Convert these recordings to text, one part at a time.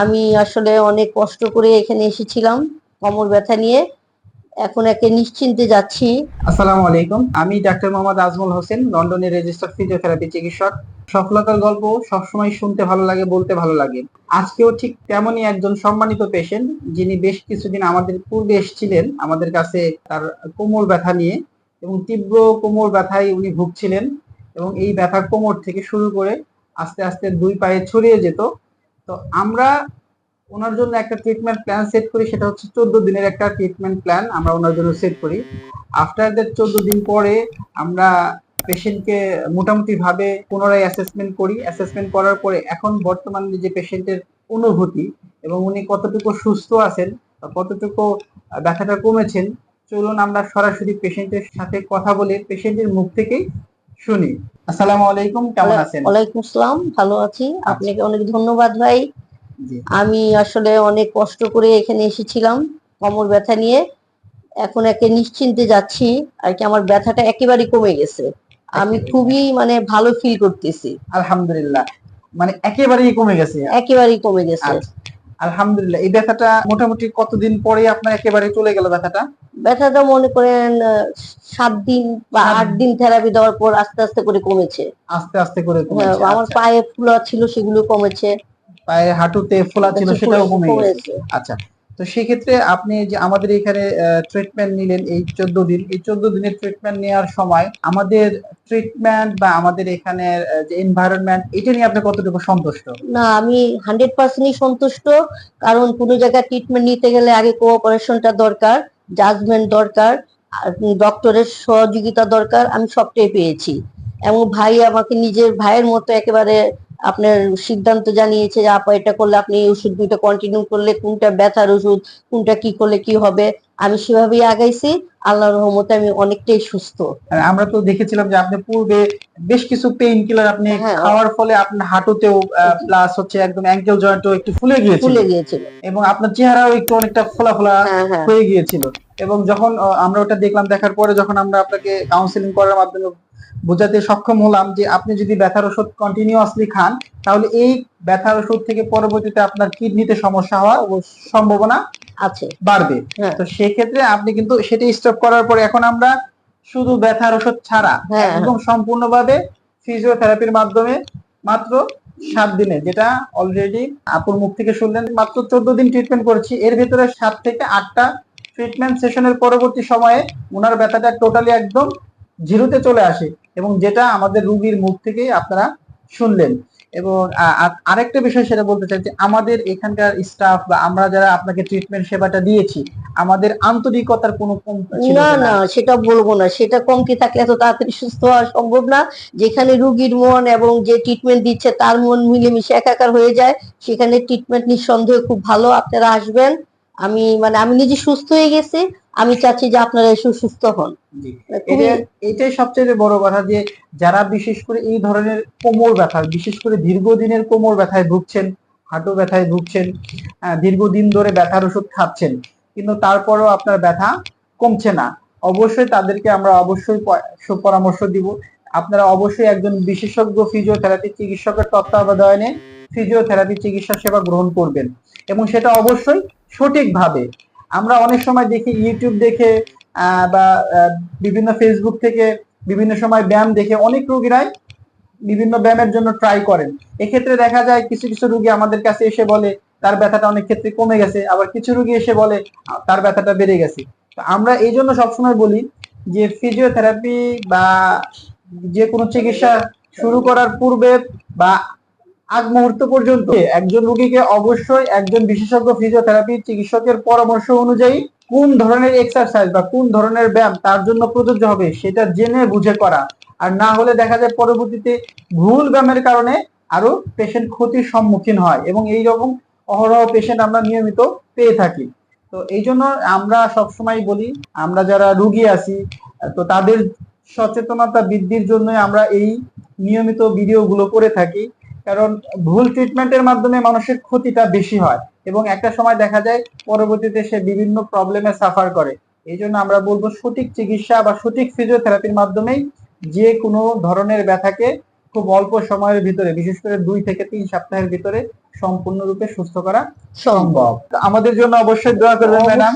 আমি আসলে অনেক কষ্ট করে এখানে এসেছিলাম কোমর ব্যথা নিয়ে। এখন একে নিশ্চিন্তে যাচ্ছি। আসসালামু আলাইকুম। আমি ডাক্তার মোহাম্মদ আজমল হোসেন লন্ডনের রেজিস্টার্ড ফিজিওথেরাপি চিকিৎসক। সফলতার গল্প সবসময় শুনতে ভালো লাগে বলতে ভালো লাগে। আজকেও ঠিক তেমনই একজন সম্মানিত পেশেন্ট যিনি বেশ কিছুদিন আমাদের পূর্বে এসেছিলেন আমাদের কাছে তার কোমর ব্যথা নিয়ে এবং তীব্র কোমর ব্যথায় উনি ভুগছিলেন এবং এই ব্যথা কোমর থেকে শুরু করে আস্তে আস্তে দুই পায়ে ছড়িয়ে যেত। তো আমরা ওনার জন্য একটা ট্রিটমেন্ট প্ল্যান সেট করি, সেটা হচ্ছে চোদ্দ দিনের একটা ট্রিটমেন্ট প্ল্যান আমরা ওনার জন্য সেট করি। আফটার দ্যাট চোদ্দ দিন পরে আমরা পেশেন্টকে মোটামুটি ভাবে পুনরায় অ্যাসেসমেন্ট করি। অ্যাসেসমেন্ট করার পরে এখন বর্তমানে যে পেশেন্টের অনুভূতি এবং উনি কতটুকু সুস্থ আছেন বা কতটুকু ব্যথাটা কমেছেন, চলুন আমরা সরাসরি পেশেন্টের সাথে কথা বলে পেশেন্টের মুখ থেকেই শুনি। আসসালামু আলাইকুম কেমন আছেন? ওয়ালাইকুম আসসালাম ভালো আছি। আপনাকে অনেক ধন্যবাদ ভাই। আমি আসলে অনেক কষ্ট করে এখানে এসেছিলাম কোমর ব্যথা নিয়ে। এখন একে নিশ্চিন্তে যাচ্ছি আর কি আমার ব্যথাটা একেবারে কমে গেছে। আমি খুবই মানে ভালো ফিল করতেছি। আলহামদুলিল্লাহ। মানে একেবারেই কমে গেছে? একেবারেই কমে গেছে। আচ্ছা। আলহামদুলিল্লাহ এই ব্যথাটা মোটামুটি কতদিন পরে আপনার একেবারে চলে গেল ব্যথাটা? ব্যথাটা মনে করেন সাত দিন বা আট দিন থেরাপি দেওয়ার পর আস্তে আস্তে করে কমেছে। আস্তে আস্তে করে কমেছে আমার আচ্ছা। পায়ে ফুলা ছিল সেগুলো কমেছে। পায়ে হাঁটুতে ফোলা ছিল সেটাও কমে গেছে। আচ্ছা তো সেক্ষেত্রে আপনি যে আমাদের এখানে ট্রিটমেন্ট নিলেন এই চোদ্দ দিন। এই চোদ্দ দিনের ট্রিটমেন্ট নেওয়ার সময় আমাদের ট্রিটমেন্ট বা আমাদের এখানে যে এনভায়রনমেন্ট এটা নিয়ে আপনি কতটুকু সন্তুষ্ট? না, আমি হান্ড্রেড পার্সেন্টই সন্তুষ্ট। কারণ কোনো জায়গায় ট্রিটমেন্ট নিতে গেলে আগে কোঅপারেশনটা দরকার জাজমেন্ট দরকার ডক্টরের সহযোগিতা দরকার। আমি সবটাই পেয়েছি। এবং ভাই আমাকে নিজের ভাইয়ের মতো একেবারে আপনার সিদ্ধান্ত জানিয়েছে যে আপা এটা করলে আপনি এই ওষুধ দুইটা কন্টিনিউ করলে কোনটা ব্যথার ওষুধ কোনটা কি করলে কি হবে? আমি সেভাবেই আগাইছি। আল্লাহর রহমতে আমি অনেকটাই সুস্থ। আমরা তো দেখেছিলাম যে আপনি পূর্বে বেশ কিছু পেইন কিলার আপনি হ্যাঁ। খাওয়ার ফলে আপনার হাঁটুতেও প্লাস হচ্ছে একদম অ্যাঙ্কেল জয়েন্টও একটু ফুলে গিয়েছিল। ফুলে গিয়েছিল। এবং আপনার চেহারাও একটু অনেকটা ফোলা ফোলা হ্যাঁ হ্যাঁ। হয়ে গিয়েছিল। এবং যখন আমরা ওটা দেখলাম দেখার পরে যখন আমরা আপনাকে কাউন্সিলিং করার মাধ্যমে বোঝাতে সক্ষম হলাম যে আপনি যদি ব্যথার ওষুধ কন্টিনিউয়াসলি খান তাহলে এই ব্যথার ওষুধ থেকে পরবর্তীতে আপনার কিডনিতে সমস্যা হওয়ার সম্ভাবনা আছে বাড়বে হ্যাঁ। তো সেক্ষেত্রে আপনি কিন্তু সেটা স্টপ করার পরে এখন আমরা শুধু ব্যথার ওষুধ ছাড়া হ্যাঁ। একদম সম্পূর্ণভাবে ফিজিওথেরাপির মাধ্যমে মাত্র সাত দিনে যেটা অলরেডি আপুর মুখ থেকে শুনলেন মাত্র চোদ্দ দিন ট্রিটমেন্ট করেছি এর ভিতরে সাত থেকে আটটা ট্রিটমেন্ট সেশনের পরবর্তী সময়ে ওনার ব্যথাটা টোটালি একদম জিরোতে চলে আসে এবং যেটা আমাদের রুগীর মুখ থেকে আপনারা শুনলেন। এবং আরেকটা বিষয় সেটা বলতে চাই যে আমাদের এখানকার স্টাফ বা আমরা যারা আপনাকে ট্রিটমেন্ট সেবাটা দিয়েছি আমাদের আন্তরিকতার কোনো না না সেটা বলব না। সেটা কমতি থাকলে এত তাড়াতাড়ি সুস্থ হওয়া সম্ভব না। যেখানে রুগীর মন এবং যে ট্রিটমেন্ট দিচ্ছে তার মন মিলেমিশে একাকার হয়ে যায়। সেখানে ট্রিটমেন্ট নিঃসন্দেহে খুব ভালো। আপনারা আসবেন। আমি মানে আমি নিজে সুস্থ হয়ে গেছি। আমি চাচ্ছি যে আপনারা এসে সুস্থ হন। এটা এটাই সবচেয়ে বড় কথা যে যারা বিশেষ করে এই ধরনের কোমর ব্যথা বিশেষ করে দীর্ঘদিনের কোমর ব্যথায় ভুগছেন হাঁটু ব্যথায় ভুগছেন দীর্ঘদিন ধরে ব্যথার ওষুধ খাচ্ছেন কিন্তু তারপরেও আপনার ব্যথা কমছে না। অবশ্যই তাদেরকে আমরা অবশ্যই পরামর্শ দিব। আপনারা অবশ্যই একজন বিশেষজ্ঞ ফিজিওথেরাপি চিকিৎসকের তত্ত্বাবধানে ফিজিওথেরাপি চিকিৎসা সেবা গ্রহণ করবেন এবং সেটা অবশ্যই সঠিকভাবে আমরা অনেক সময় দেখি ইউটিউব দেখে বা বিভিন্ন ফেসবুক থেকে বিভিন্ন সময় ব্যায়াম দেখে অনেক রোগীরাই বিভিন্ন ব্যায়ামের জন্য ট্রাই করেন। এক্ষেত্রে দেখা যায় কিছু কিছু রোগী আমাদের কাছে এসে বলে, তার ব্যথাটা অনেক ক্ষেত্রে কমে গেছে। আবার কিছু রোগী এসে বলে, তার ব্যথাটা বেড়ে গেছে। তো আমরা এই জন্য সবসময় বলি যে ফিজিওথেরাপি বা যে কোনো চিকিৎসা শুরু করার পূর্বে বা আগ মুহূর্ত পর্যন্ত একজন রোগীকে অবশ্যই একজন বিশেষজ্ঞ ফিজিওথেরাপি চিকিৎসকের পরামর্শ অনুযায়ী কোন ধরনের এক্সারসাইজ বা কোন ধরনের ব্যায়াম তার জন্য প্রযোজ্য হবে সেটা জেনে বুঝে করা। আর না হলে দেখা যায় পরবর্তীতে ভুল ব্যায়ামের কারণে আরও পেশেন্ট ক্ষতির সম্মুখীন হয় এবং এই রকম অহরহ পেশেন্ট আমরা নিয়মিত পেয়ে থাকি। তো এই জন্য আমরা সবসময় বলি, আমরা যারা রুগী আছি, তো তাদের সচেতনতা বৃদ্ধির জন্য আমরা এই নিয়মিত ভিডিওগুলো করে থাকি। কারণ ভুল ট্রিটমেন্টের মাধ্যমে মানুষের ক্ষতিটা বেশি হয় এবং একটা সময় দেখা যায় পরবর্তীতে সে বিভিন্ন প্রবলেমে সাফার করে। এই জন্য আমরা বলব সঠিক চিকিৎসা বা সঠিক ফিজিওথেরাপির মাধ্যমেই যে কোনো ধরনের ব্যথাকে খুব অল্প সময়ের ভিতরে, বিশেষ করে দুই থেকে তিন সপ্তাহের ভিতরে সম্পূর্ণরূপে সুস্থ করা সম্ভব। আমাদের জন্য অবশ্যই দোয়া করবেন, ম্যাডাম।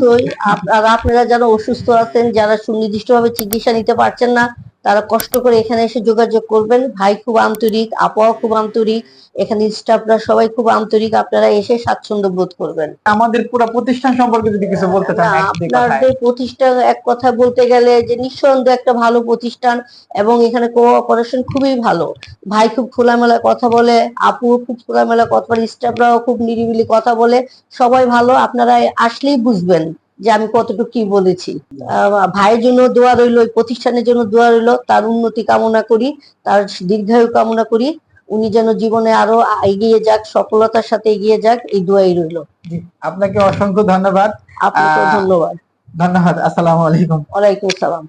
আর আপনারা যারা অসুস্থ আছেন, যারা সুনির্দিষ্টভাবে চিকিৎসা নিতে পারছেন না তারা কষ্ট করে এখানে এসে যোগাযোগ করবেন। ভাই খুব আন্তরিক আপাও খুব আন্তরিক। এখানে স্টাফরা সবাই খুব আন্তরিক। আপনারা এসে স্বাচ্ছন্দ্য বোধ করবেন। আমাদের পুরো প্রতিষ্ঠান সম্পর্কে যদি কিছু বলতে চান। আপনাদের প্রতিষ্ঠান এক কথা বলতে গেলে যে নিঃসন্দেহে একটা ভালো প্রতিষ্ঠান এবং এখানে কোঅপারেশন খুবই ভালো। ভাই খুব খোলামেলা কথা বলে আপু খুব খোলামেলা কথা বলে স্টাফরাও খুব নিরিবিলি কথা বলে সবাই ভালো। আপনারা আসলেই বুঝবেন। যে আমি কতটুকু কি বলেছি। ভাইয়ের জন্য দোয়া রইল প্রতিষ্ঠানের জন্য দোয়া রইল তার উন্নতি কামনা করি তার দীর্ঘায়ু কামনা করি। উনি যেন জীবনে আরও এগিয়ে যাক সফলতার সাথে এগিয়ে যাক এই দোয়াই রইল। আপনাকে অসংখ্য ধন্যবাদ। আপনাকে ধন্যবাদ। ধন্যবাদ আসসালামু আলাইকুম। ওয়ালাইকুম সালাম